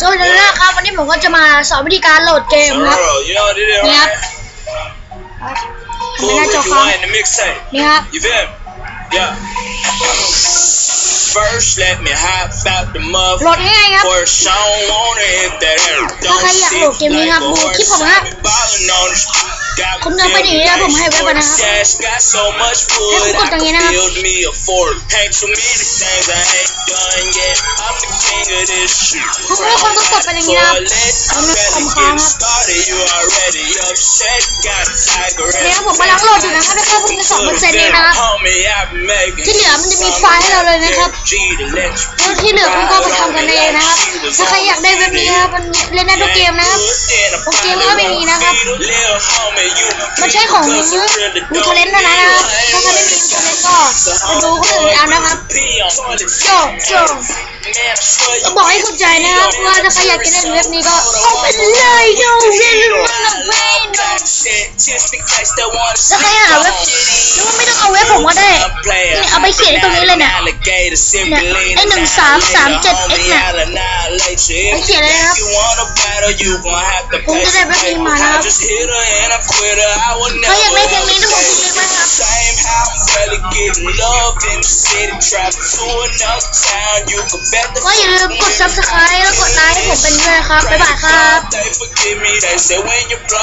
สวัสดีนะครับวันนี้ผมก็จะมาสอนวิธีการโหลดเกมครับ Sorrow, you know what it is, นี่ครับ right? ทำ Cool หน้าจอ Ricky ค้าง Wayne, the mixtape. นี่ครับ You feel me? Yeah. First, let me hop out the โหล mother. ดง่ายๆครับ First, I don't wanna hit that air. ถ้าใครอยากโหลดเกมนี้ครับดูคลิปผมนะครับ คุณเดินไปหนีนะผมให้ไว้ก่อนนะครับ Got so much ให้คุณ wood, กดตรงนี้นะครับ build me a fort. Hang to me the things I ain't done yet. I'm the king of this shit. ทุกคนก็กดไปอย่างนี้นะครับ I'm ready to get started. You already upset. Got a tiger นี่ครับผมกำลังโหลดอยู่นะครับแค่เพิ่งจะสองเปอร์เซ็นต์เองนะครับ Homie, I've been making ที่เหลือมันจะมีไฟล์ให้เราเลยนะครับ G to let you แล้วที่เหลือคุณก็ไปทำกันเองนะครับ นะครับมันเล่นได้ทุกเกมนะครับทุกเกมก็ไม่มีนะครับ มันใช่ของมูทเลนเท่านั้นนะครับถ้าใครไม่มีมูทเลนก็ไปดูคนอื่นเอานะครับโจโจก็บอกให้เข้าใจนะครับว่าถ้าใครอยากจะเล่นเว็บนี้ก็เข้าไปเลยโน้เล่นมันเว้นแล้วใครหาเว็บหรือว่าไม่ต้องเอาเว็บผมก็ได้นี่เอาไปเขียนไว้ตรงนี้เลยเนี่ยเนี่ยไอ้หนึ่งสามสามเจ็ดเนี่ยไปเขียนเลย นะครับ ผมจะได้เว็บนี้มานะครับถ้าอยากได้เพลงนี้ต้องผมพิมพ์ไว้ครับ Same how I'm really getting love in the city. Travel to another town, you can bet the ก็อย่าลืมกด subscribe แล้วกดไลค์ให้ผมเป็นด้วยครับ บ๊ายบายครับ They forgive me, they say when you blow.